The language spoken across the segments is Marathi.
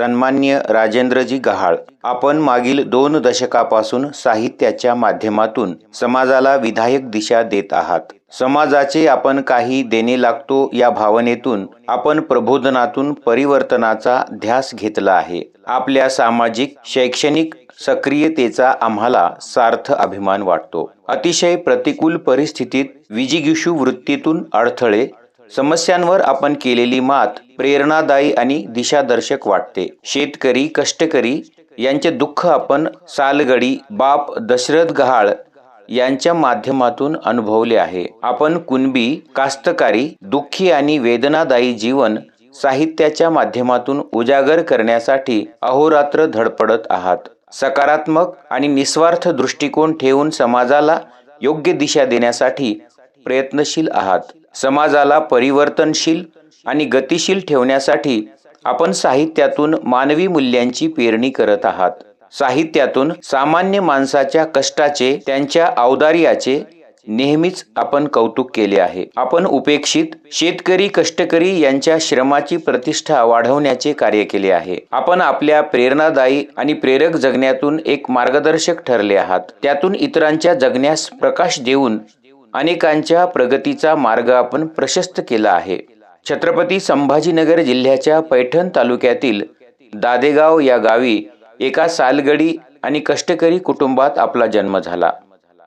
सन्मान्य राजेंद्रजी गहाळ. आपण मागील दोन दशकापासून साहित्याच्या माध्यमातून समाजाला विधायक दिशा देत आहात. समाजाचे आपण काही देणे लागतो या भावनेतून आपण प्रबोधनातून परिवर्तनाचा ध्यास घेतला आहे. आपल्या सामाजिक शैक्षणिक सक्रियतेचा आम्हाला सार्थ अभिमान वाटतो. अतिशय प्रतिकूल परिस्थितीत विजिगिषू वृत्तीतून अडथळे समस्यांवर आपण केलेली मात प्रेरणादायी आणि दिशादर्शक वाटते. शेतकरी कष्टकरी यांचे दुःख आपण सालगडी बाप दशरथ गहाळ यांच्या माध्यमातून अनुभवले आहे. आपण कुणबी कास्तकारी दुःखी आणि वेदनादायी जीवन साहित्याच्या माध्यमातून उजागर करण्यासाठी अहोरात्र धडपडत आहात. सकारात्मक आणि निस्वार्थ दृष्टिकोन ठेवून समाजाला योग्य दिशा देण्यासाठी प्रयत्नशील आहात. समाजाला परिवर्तनशील आणि गतिशील ठेवण्यासाठी आपण साहित्यातून मानवी मूल्यांची पेरणी करत आहात. साहित्यातून सामान्य माणसाच्या कष्टाचे त्यांच्या औदार्याचे नेहमीच आपण कौतुक केले आहे. आपण उपेक्षित शेतकरी कष्टकरी यांच्या श्रमाची प्रतिष्ठा वाढवण्याचे कार्य केले आहे. आपण आपल्या प्रेरणादायी आणि प्रेरक जगण्यातून एक मार्गदर्शक ठरले आहात. त्यातून इतरांच्या जगण्यास प्रकाश देऊन अनेकांच्या प्रगतीचा मार्ग आपण प्रशस्त केला आहे. छत्रपती संभाजीनगर जिल्ह्याच्या पैठण तालुक्यातील दादेगाव या गावी एका सालगडी आणि कष्टकरी कुटुंबात आपला जन्म झाला.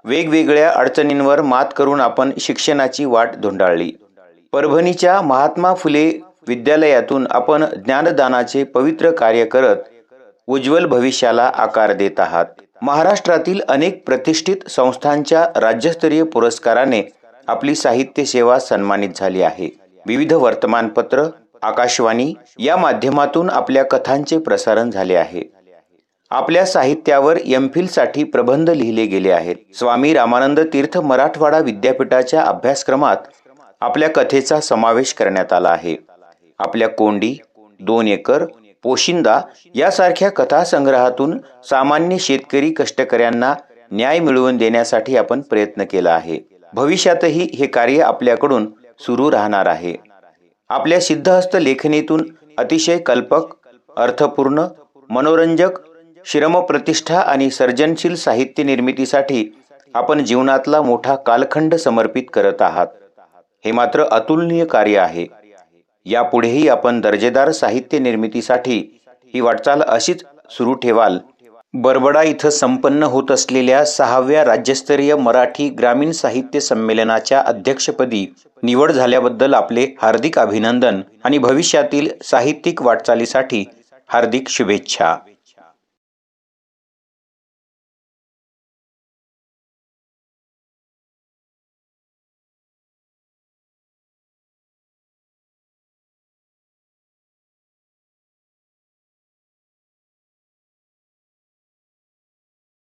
वेगवेगळ्या अडचणींवर मात करून आपण शिक्षणाची वाट धुंडाळली. परभणीच्या महात्मा फुले विद्यालयातून आपण ज्ञानदानाचे पवित्र कार्य करत उज्ज्वल भविष्याला आकार देत आहात. महाराष्ट्रातील अनेक प्रतिष्ठित संस्थांच्या राज्यस्तरीय पुरस्काराने आपली साहित्य सेवा सन्मानित झाली आहे. विविध वर्तमानपत्र आकाशवाणी या माध्यमातून आपल्या कथांचे प्रसारण झाले आहे. आपल्या साहित्यावर एमसाठी प्रबंध लिहिले गेले आहेत. स्वामी रामानंद तीर्थ मराठवाडा विद्यापीठाच्या अभ्यासक्रमात आपल्या कथेचा समावेश करण्यात आला आहे. आपल्या कोंडी दोन एकर पोशिंदा यासारख्या कथासंग्रहातून सामान्य शेतकरी कष्टकऱ्यांना न्याय मिळवून देण्यासाठी आपण प्रयत्न केला आहे. भविष्यातही हे कार्य आपल्याकडून सुरू राहणार आहे. आपल्या सिद्धहस्त लेखणीतून अतिशय कल्पक अर्थपूर्ण मनोरंजक श्रमप्रतिष्ठा आणि सर्जनशील साहित्य निर्मितीसाठी आपण जीवनातला मोठा कालखंड समर्पित करत आहात. हे मात्र अतुलनीय कार्य आहे. यापुढेही आपण दर्जेदार साहित्य निर्मितीसाठी ही वाटचाल अशीच सुरू ठेवाल. बरबडा इथं संपन्न होत असलेल्या सहाव्या राज्यस्तरीय मराठी ग्रामीण साहित्य संमेलनाच्या अध्यक्षपदी निवड झाल्याबद्दल आपले हार्दिक अभिनंदन आणि भविष्यातील साहित्यिक वाटचालीसाठी हार्दिक शुभेच्छा.